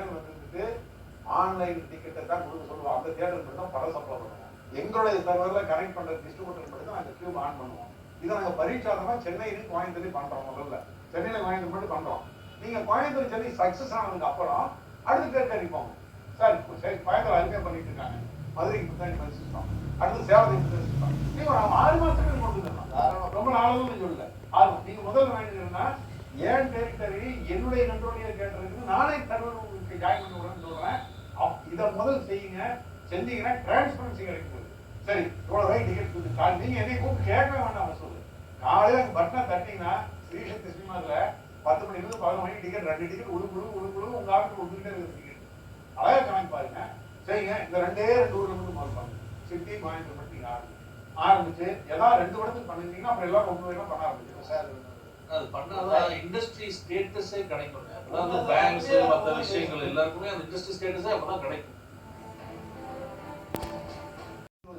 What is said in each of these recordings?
பேர் வந்துட்டு ஆன்லைன் டிக்கெட்டை தான் கொடுக்க சொல்லுவோம். அந்த தேட்டர் மட்டும் தான் படம் சப்ளை பண்ணுவோம். எங்களுடைய சர்வரில் கனெக்ட் பண்ற டிஸ்ட்ரிபியூட்டர் மட்டும் தான் அந்த கியூப் ஆன் பண்ணுவோம். இதை நாங்கள் பரீட்சாதமா சென்னையிலும் கோயம்புத்தூர்லையும் பண்றோம் முதல்ல. சென்னையில கோயம்புத்தூர் மட்டும் பண்றோம். நீங்க கோயம்புத்தூர் சென்னை சக்சஸ் ஆனதுக்கு அப்புறம் அடுத்த தேட்டர் அடிப்போம் சார் சரி கோயம்புத்தூர் அருமையாக பண்ணிட்டு இருக்காங்க. மதுரைக்கு முன்னாடி பண்ணி அடுத்து சேலத்துக்கு புத்தாண்டி நீங்க ஆறு மாசத்துக்கு கொண்டு வந்துடலாம். ரொம்ப நாளும் சொல்லல. ஆறு நீங்க முதல்ல வேண்டியதுன்னா ஏன் டெரிட்டரி என்னுடைய கண்ட்ரோலில் கேட்டிருக்கு நானே சர்வர் உங்களுக்கு ஜாயின் பண்ணுவேன்னு விடுறேன்னு சொல்றேன். அப்- இதை முதல் செய்யுங்க. செஞ்சீங்கன்னா டிரான்ஸ்பரன்சி கிடைக்கும் சரி இவ்வளோ ரூபாய் டிக்கெட் கொடுத்து கால் நீங்கள் என்னை கூப்பிட்டு கேட்க வேண்டாம் அவர் சொல்லு. காலையில பட்டனை தட்டிங்கன்னா ஸ்ரீசக்தி சினிமாவில் பத்து மணிலேருந்து பதினொரு மணிக்கு டிக்கெட் ரெண்டு டிக்கெட் உழு உழு உழு உழு உங்க ஆஃபீஸ் கொடுத்துக்கிட்டே இருக்கு டிக்கெட் அழகா கணக்கு பாருங்க. சரிங்க இந்த ரெண்டே ரெண்டு ஊரில் மட்டும் மறுப்பாங்க சிட்டி கோயம்புத்தூர் மட்டும் நீங்க ஆரம்பிச்சு எல்லாம் ஏதாவது ரெண்டு வருடத்துக்கு பண்ணிருந்தீங்கன்னா அப்புறம் எல்லாம் ரொம்ப பண்ண ஆரம்பிச்சிடும் சார் அது பண்ணாதான் இண்டஸ்ட்ரி ஸ்டேட்டஸே கிடைக்கும். அதாவது பேங்க்ஸ் மற்ற விஷயங்கள் எல்லாருக்குமே அந்த இண்டஸ்ட்ரி ஸ்டேட்டஸே அப்பதான் கிடைக்கும்.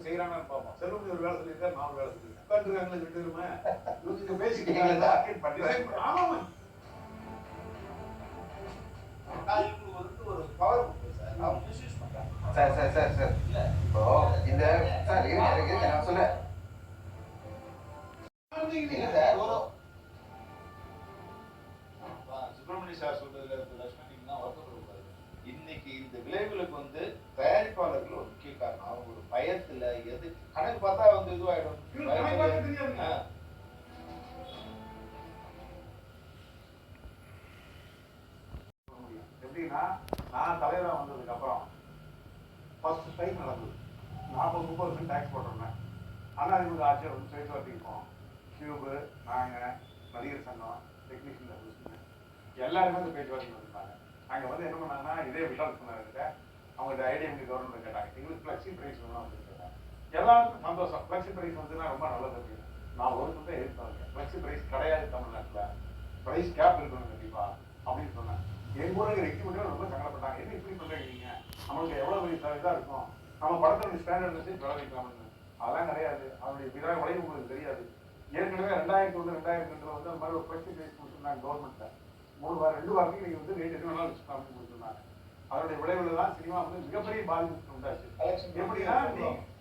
செய்யறாங்கன்னு பார்ப்போம் செல்வம் ஒரு வேலை சொல்லியிருக்காரு நான் வேலை சொல்லியிருக்கேன் உட்காந்துருக்காங்களே ரெண்டு பேருமே இவங்க பேசிக்கிட்டாங்க ஆமாமா வந்து ஒரு பவர் சார் அவங்க மிஸ்யூஸ் பண்றாங்க. சார் சார் சார் சார் இல்ல. இப்போ இந்த சார் இருங்க நான் சொல்ல சார் சொல்றதுல லட்சுமணன் தான் வருத்தப்படுவாரு இன்னைக்கு இந்த விளைவுகளுக்கு வந்து தயாரிப்பாளர்கள் ஒரு முக்கிய காரணம். அவங்க ஒரு பயத்துல எது கணக்கு பார்த்தா வந்து இதுவாயிடும். எப்படின்னா நான் தலைவரா வந்ததுக்கு அப்புறம் ஃபர்ஸ்ட் ஸ்ட்ரைக் நடந்தது. நாற்பது முப்பது பர்சன்ட் டேக்ஸ் போட்டிருந்தேன். ஆனால் இவங்க ஆட்சியர் வந்து இருக்கோம் கியூபு நாங்கள் நடிகர் சங்கம் டெக்னீஷியன் எல்லாருமே வந்து பேச்சுவார்த்தைக்கு வந்திருந்தாங்க அங்கே வந்து என்ன பண்ணாங்கன்னா இதே விஷால் சொன்னாங்க அவங்கள்ட்ட ஐடிஎம்டி கவர்மெண்ட் கேட்டாங்க. எங்களுக்கு ஃப்ளெக்ஸி ப்ரைஸ் வேணும் அப்படின்னு கேட்டாங்க. எல்லாருக்கும் சந்தோஷம். ஃப்ளெக்ஸி ப்ரைஸ் வந்துன்னா ரொம்ப நல்லது அப்படின்னு. நான் ஒரு தான் எதிர்பார்க்கேன் ஃப்ளெக்ஸி ப்ரைஸ் கிடையாது தமிழ்நாட்டில். ப்ரைஸ் கேப் இருக்கணும் கண்டிப்பா அப்படின்னு சொன்னேன். எங்க ஊருக்கு ரெக்யூமெண்ட் ரொம்ப சங்கடப்பட்டாங்க. என்ன இப்படி பண்ணுறீங்க நீங்க? நம்மளுக்கு எவ்வளவு பெரிய இதாக இருக்கும்? நம்ம படத்தோட ஸ்டாண்டர்ட் வச்சு விளைவிக்கலாம்னு அதெல்லாம் கிடையாது. அவருடைய விதா உழைப்பு உங்களுக்கு தெரியாது. ஏற்கனவே ரெண்டாயிரத்தி ஒன்று ரெண்டாயிரத்தி ரெண்டுல வந்து அந்த மாதிரி ஒரு ஃப்ளெக்ஸி ப்ரைஸ் கொடுத்துருந்தாங்க கவர்மெண்ட்டில் மூணு வாரம் ரெண்டு வாரத்துக்கு நீங்க வந்து ரேட் என்ன வேணாலும் அப்படின்னு கொடுத்துருந்தாங்க அதனுடைய விளைவுல தான் சினிமா வந்து மிகப்பெரிய பாதிப்பு உண்டாச்சு. எப்படின்னா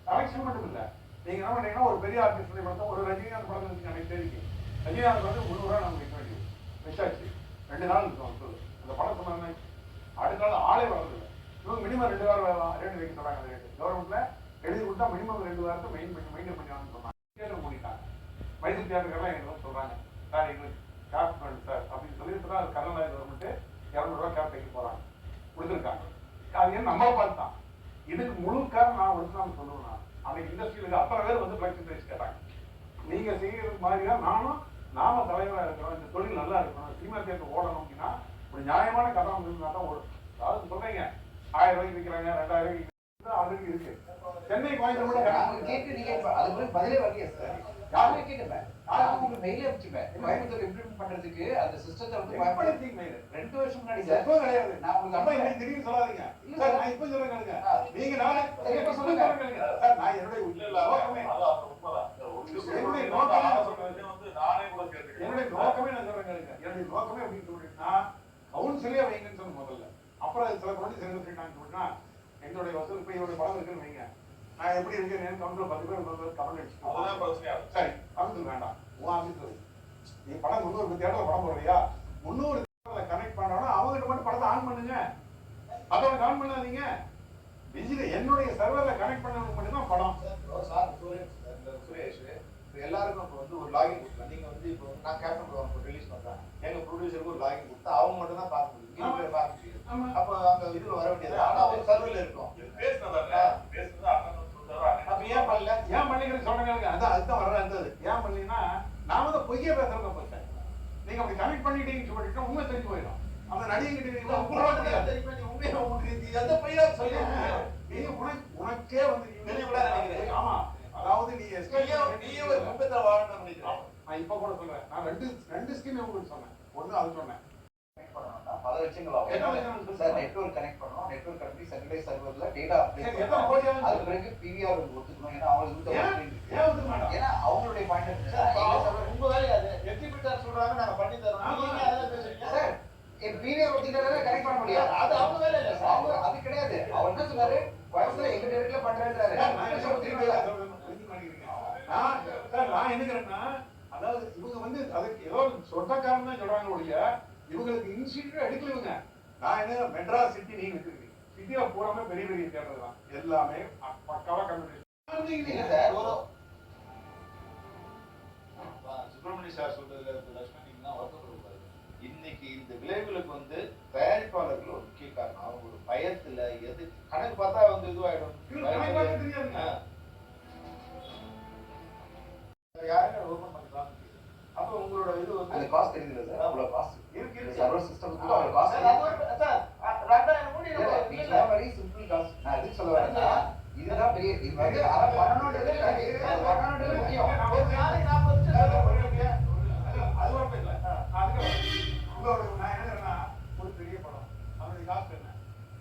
கலெக்ஷன் மட்டும் இல்ல. நீங்க என்ன பண்றீங்கன்னா ஒரு பெரிய ஆர்டிஸ்ட் படத்தை ஒரு ரஜினிகாந்த் படம் இருக்கு எனக்கு தெரியும் ரஜினிகாந்த் வந்து ரூபா நமக்கு வைக்க வேண்டியது. வச்சாச்சு. ரெண்டு நாள் இருக்கும் அந்த படம் சொன்னாங்க அடுத்த நாள் ஆளே வரது இல்லை இவங்க மினிமம் ரெண்டு வாரம் ரேட் வைக்க சொல்றாங்க அந்த ரேட் கவர்மெண்ட்ல எழுதி கொடுத்தா மினிமம் ரெண்டு வாரத்தை மெயின் பண்ணி மெயின்டைன் பண்ணி சொன்னாங்க. தியேட்டர் மூடிட்டாங்க மைசூர் தியேட்டருக்கெல்லாம் எங்களுக்கு வந்து சொல்றாங்க. சார் எங்களுக்கு வேணும் சார். சொல்லிட்டு தான் கர்நாடகா கவர்மெண்ட் இரநூறுவா கேப் வைக்க போறாங்க. கொடுத்துருக்காங்க. அது ஏன் நம்ம பார்த்து தான்? இதுக்கு முழு காரணம் நான் வந்து நான் சொல்லுவேன் அன்னைக்கு இண்டஸ்ட்ரியில் அத்தனை பேர் வந்து ஃபிளக்ஸ் பிரைஸ் கேட்டாங்க. நீங்க செய்கிறது மாதிரி தான் நானும் நாம தலைவரா இருக்கிறோம் இந்த தொழில் நல்லா இருக்கணும் சினிமா தேட்டர் ஓடணும் அப்படின்னா ஒரு நியாயமான கதை இருந்தால் தான் ஓடும். அதாவது சொல்றீங்க ஆயிரம் ரூபாய்க்கு விற்கிறாங்க ரெண்டாயிரம் ரூபாய்க்கு அதுக்கு இருக்கு. சென்னை கோயம்புத்தூர் கேட்டு நீங்க அது மாதிரி பதிலே வரலையே சார். யாருமே கேட்டுப்பேன் நான் உங்களுக்கு மெயிலே அனுப்பிச்சுப்பேன் கோயம்புத்தூர் இம்ப்ளிமெண்ட் பண்றதுக்கு அந்த சிஸ்டத்தை வந்து கோயம்புத்தூர் ரெண்டு வருஷம் முன்னாடி சார். எப்போ கிடையாது. நான் உங்களுக்கு திடீர்னு சொல்லாதீங்க. இல்ல சார் சார். நான் இப்ப சொல்றேன் கேளுங்க. நீங்க நானே இப்ப சொல்லுங்க. சார் நான் என்னுடைய இல்ல, இல்ல, நோக்கமே என்னுடைய நோக்கம் சொல்றது வந்து நானே கூட கேட்டுக்கிறேன். என்னுடைய நோக்கமே நான் சொல்றேன் கேளுங்க. என்னுடைய நோக்கமே அப்படின்னு சொல்லிட்டுனா கவுன்சிலே வைங்கன்னு சொன்ன முதல்ல. அப்புறம் சில குழந்தை அப்படின்னா எங்களுடைய வசூல் இப்ப படம் இருக்குன்னு வைங்க. நான் எப்படி இருக்கேன் கவுண்டர் பத்து பேர் கமெண்ட் அடிச்சுட்டு அதுதான் பிரச்சனையா இருக்கு. சரி கவுண்டர் வேண்டாம். உன் வை. நீ படம் முந்நூறு தேட்டர்ல படம் போடுறியா? முந்நூறு கனெக்ட் பண்ணோம்னா அவங்ககிட்ட மட்டும் படத்தை ஆன் பண்ணுங்க. அதோட ஆன் பண்ணாதீங்க. டிஜிட்டல் என்னுடைய சர்வர்ல கனெக்ட் பண்ணவங்க மட்டும்தான் படம். சார், சார், சுரேஷ், சார், இந்த சுரேஷ், இப்ப எல்லாருக்கும் இப்ப வந்து ஒரு லாகின் கொடுக்கலாம். நீங்க வந்து இப்போ நான் கேப்டன் ப்ரோக்ராம் ரிலீஸ் பண்றேன். எங்க ப்ரொடியூசருக்கு ஒரு லாகின் கொடுத்தா அவங்க மட்டும் தான் பார்க்க முடியும். பேர் பார்க்க முடியாது. ஆமா. அப்ப அங்க இதுல வர வேண்டியது. ஆனா ஒரு சர்வர்ல இருக்கும். பண்ணல பண்ணிக்கிறேன் சொல்றேங்க அதான் அதுதான் வர்ற அந்த இது. ஏன் பண்ணீங்கன்னா நான் வந்து பொய்யே பேசுறத போச்சேன் நீங்க அப்படி கனெக்ட் பண்ணிட்டீங்கன்னு சொல்லிட்டு உண்மை தெரிஞ்சு போயிடும். அந்த நடிகை உனக்கு வந்து. ஆமா. அதாவது நீ நீயே- ஒரு வாழணும்னு நினைக்கிறேன். நான் இப்ப கூட சொல்றேன். நான் ரெண்டு ரெண்டு ஸ்கீம் உங்களுக்கு சொன்னேன். ஒண்ணு அது சொன்னேன். விஷயம் சொல்லுங்க. சார் நெட்வொர்க் கனெக்ட் பண்ணணும் நெட்வொர்க் கனெக்ட் சென்ட்ரலைஸ் சர்வர்ல டேட்டா சரி? அது பிறகு பிவிஆர் ஒத்துக்கணும் ஏன்னா அவங்களுக்கு? ஏன்னா அவங்களுடைய பாயிண்ட் ஆஃப் சார், அவங்க உங்க வேலையா அது? exhibitor சொல்றாங்க, நாங்க பண்ணி தரோம். நீங்க அதெல்லாம் பேசுறீங்க. சார் பிவிஆர் ஒத்துக்கிட்டா கனெக்ட் பண்ண முடியாது அது அவங்க வேலை சொன்னாரு கோயம்புத்தூர்ல எங்க டேரக்ட்ல பண்றேன்றாரு சார், நான் என்ன சொல்றேன் புரிஞ்சு மாட்டேங்கிறீங்க. நான் சார், நான் என்ன கேக்குறேன்னா, அதாவது இவங்க வந்து அதுக்கு ஏதோ சொந்தக்காரன் தான் சொல்றாங்க ஒழிய இவங்களுக்கு இன்ஸ்டிடியூட் எடுக்கல இவங்க. நான் என்ன மெட்ராஸ் சிட்டி நீங்க வச்சிருக்கீங்க. சிட்டியில பூராமே பெரிய பெரிய தியேட்டர் தான் எல்லாமே பக்காவா சார் ஒரு சுப்பிரமணிய சார் சொல்றதுல லட்சுமணிக்கு வருத்தப்படக்கூடாது. இன்னைக்கு இந்த விளைவுகளுக்கு வந்து தயாரிப்பாளர்கள் ஒரு முக்கிய காரணம். அவங்க ஒரு பயத்துல எது கணக்கு பார்த்தா வந்து இதுவாயிடும். யாருமே ஓபன் பண்ணிக்கலாம் அப்ப உங்களோட இது அந்த வந்து அவ்வளவு காஸ்ட் அவ்வளவு காஸ்ட் அ- ரெண்டாயிரம் கோடி. நான் எதுக்கு சொல்ல வரேன்னா, இதுதான் பெரிய இது வந்து அதை பண்ணணுன்றது அது பண்ணணுன்றது முக்கியம் ஒரு அது இல்ல. உங்களோட நான் என்ன சொல்றேன்னா, ஒரு பெரிய படம் அதனுடைய காஸ்ட் என்ன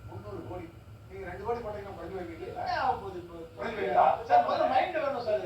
முந்நூறு கோடி நீங்க ரெண்டு கோடி போட்டீங்கன்னா பண்ணி வைப்பீங்க என்ன ஆக போகுது இப்போ? சார், முதல்ல mind வேணும் சார்